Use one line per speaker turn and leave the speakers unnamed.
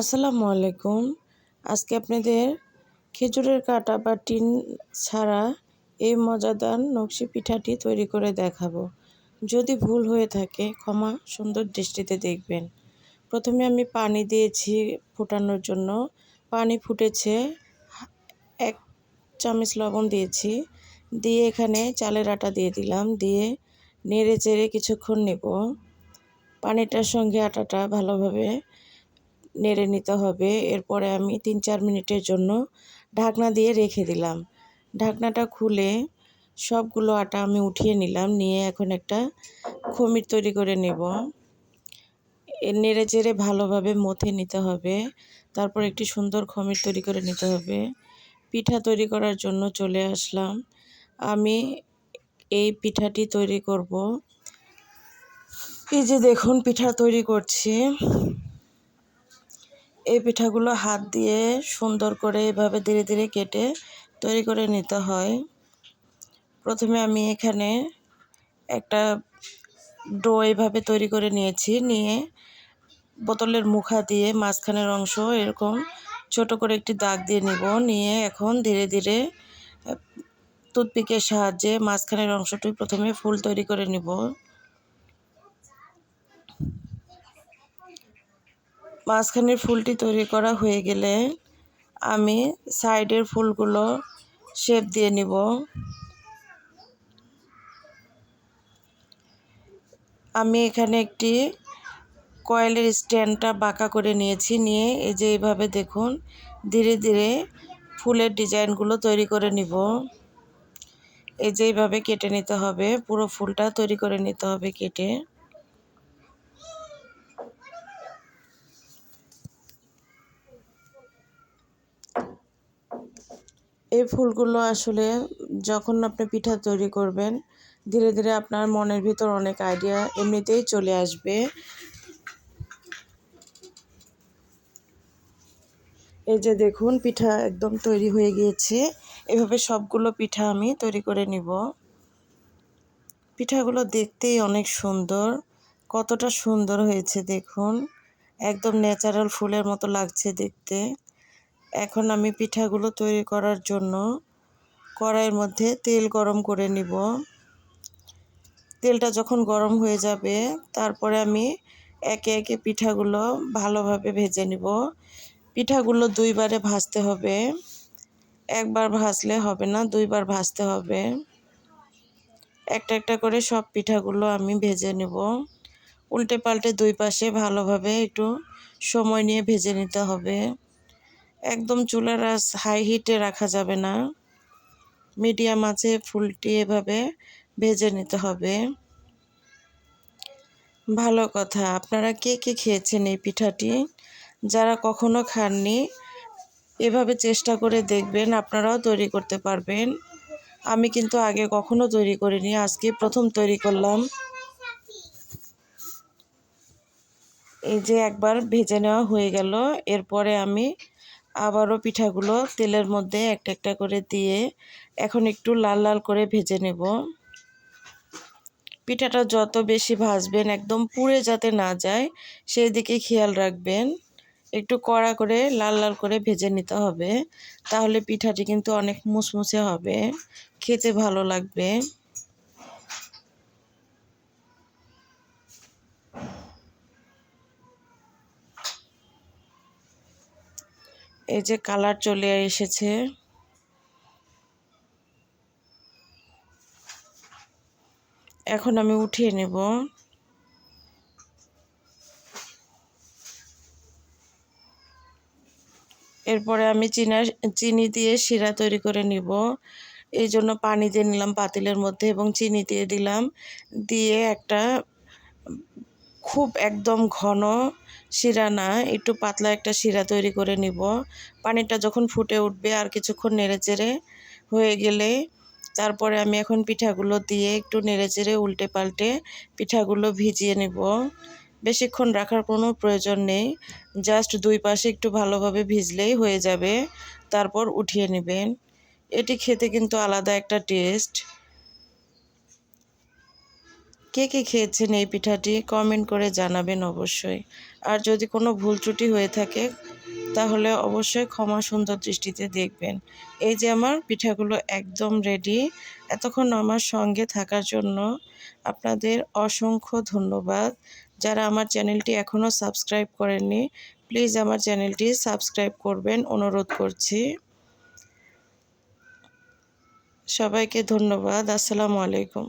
আসসালামু আলাইকুম। আজকে আপনাদের খেজুরের কাটা বা টিন ছাড়া এই মজাদার নকশি পিঠাটি তৈরি করে দেখাবো। যদি ভুল হয়ে থাকে, ক্ষমা সুন্দর দৃষ্টিতে দেখবেন। প্রথমে আমি পানি দিয়েছি ফোটানোর জন্য। পানি ফুটেছে, এক চামচ লবণ দিয়েছি। দিয়ে এখানে চালের আটা দিয়ে দিলাম। দিয়ে নেড়ে চেড়ে কিছুক্ষণ নেব। পানিটার সঙ্গে আটাটা ভালোভাবে নেড়ে নিতে হবে। এরপরে আমি তিন চার মিনিটের জন্য ঢাকনা দিয়ে রেখে দিলাম। ঢাকনাটা খুলে সবগুলো আটা আমি উঠিয়ে নিলাম, নিয়ে এখন একটা খমির তৈরি করে নেব। নেড়ে চেড়ে ভালোভাবে মথে নিতে হবে। তারপর একটি সুন্দর খমির তৈরি করে নিতে হবে। পিঠা তৈরি করার জন্য চলে আসলাম। আমি এই পিঠাটি তৈরি করব। এই যে দেখুন, পিঠা তৈরি করছি। এই পিঠাগুলো হাত দিয়ে সুন্দর করে এভাবে ধীরে ধীরে কেটে তৈরি করে নিতে হয়। প্রথমে আমি এখানে একটা ডো এভাবে তৈরি করে নিয়েছি। নিয়ে বোতলের মুখা দিয়ে মাঝখানের অংশ এরকম ছোট করে একটি দাগ দিয়ে নিব। নিয়ে এখন ধীরে ধীরে টুথপিকের সাহায্যে মাঝখানের অংশটি প্রথমে ফুল তৈরি করে নিব। মাঝখানের ফুলটি তৈরি করা হয়ে গেলে আমি সাইডের ফুলগুলো শেপ দিয়ে নিব। আমি এখানে একটি কয়েলের স্ট্যান্ডটা বাঁকা করে নিয়েছি, নিয়ে এই যে এইভাবে দেখুন, ধীরে ধীরে ফুলের ডিজাইনগুলো তৈরি করে নিব। এই যে এইভাবে কেটে নিতে হবে, পুরো ফুলটা তৈরি করে নিতে হবে কেটে। এই ফুলগুলো আসলে যখন আপনি পিঠা তৈরি করবেন, ধীরে ধীরে আপনার মনের ভিতর অনেক আইডিয়া এমনিতেই চলে আসবে। এই যে দেখুন, পিঠা একদম তৈরি হয়ে গিয়েছে। এভাবে সবগুলো পিঠা আমি তৈরি করে নিব। পিঠাগুলো দেখতেই অনেক সুন্দর। কতটা সুন্দর হয়েছে দেখুন। একদম ন্যাচারাল ফুলের মতো লাগছে দেখতে। এখন আমি পিঠাগুলো তৈরি করার জন্য কড়াইয়ের মধ্যে তেল গরম করে নিব। তেলটা যখন গরম হয়ে যাবে, তারপরে আমি একে একে পিঠাগুলো ভালোভাবে ভেজে নিব। পিঠাগুলো দুইবারে ভাজতে হবে। একবার ভাজলে হবে না, দুইবার ভাজতে হবে। একটা একটা করে সব পিঠাগুলো আমি ভেজে নেব। উল্টে পাল্টে দুই পাশে ভালোভাবে একটু সময় নিয়ে ভেজে নিতে হবে। একদম চুলার আঁচ হাই হিটে রাখা যাবে না। মিডিয়াম আছে ফুলটি এভাবে ভেজে নিতে হবে। ভালো কথা, আপনারা কে কে খেয়েছেন এই পিঠাটি? যারা কখনো খাননি, এভাবে চেষ্টা করে দেখবেন, আপনারাও তৈরি করতে পারবেন। আমি কিন্তু আগে কখনো তৈরি করিনি, আজকে প্রথম তৈরি করলাম। এই যে একবার ভেজে নেওয়া হয়ে গেল, এরপরে আমি আবারও পিঠাগুলো তেলের মধ্যে একটা একটা করে দিয়ে এখন একটু লাল লাল করে ভেজে নেব। পিঠাটা যত বেশি ভাজবেন, একদম পুড়ে যাতে না যায় সেই দিকে খেয়াল রাখবেন। একটু কড়া করে লাল লাল করে ভেজে নিতে হবে, তাহলে পিঠাটি কিন্তু অনেক মুসমুসে হবে, খেতে ভালো লাগবে। এই যে কালার চলে এসেছে। এখন আমি উঠিয়ে নেব। এরপরে আমি চিনা, চিনি দিয়ে শিরা তৈরি করে নিব। এই জন্য পানি দিয়ে নিলাম পাতিলের মধ্যে এবং চিনি দিয়ে দিলাম। দিয়ে একটা খুব একদম ঘন শিরা না, একটু পাতলা একটা শিরা তৈরি করে নিব। পানিটা যখন ফুটে উঠবে আর কিছুক্ষণ নেড়ে চেড়ে হয়ে গেলে, তারপরে আমি এখন পিঠাগুলো দিয়ে একটু নেড়ে চেড়ে উল্টে পাল্টে পিঠাগুলো ভিজিয়ে নেব। বেশিক্ষণ রাখার কোনো প্রয়োজন নেই, জাস্ট দুই পাশে একটু ভালোভাবে ভিজলেই হয়ে যাবে, তারপর উঠিয়ে নেবেন। এটি খেতে কিন্তু আলাদা একটা টেস্ট। কে কে খেয়েছেন এই পিঠাটি কমেন্ট করে জানাবেন অবশ্যই। আর যদি কোনো ভুল ত্রুটি হয়ে থাকে, তাহলে অবশ্যই ক্ষমা সুন্দর দৃষ্টিতে দেখবেন। এই যে আমার পিঠাগুলো একদম রেডি এতক্ষণ আমার সঙ্গে থাকার জন্য আপনাদের অসংখ্য ধন্যবাদ। যারা আমার চ্যানেলটি এখনও সাবস্ক্রাইব করেননি প্লিজ আমার চ্যানেলটি সাবস্ক্রাইব করবেন, অনুরোধ করছি। সবাইকে ধন্যবাদ, আসসালামু আলাইকুম।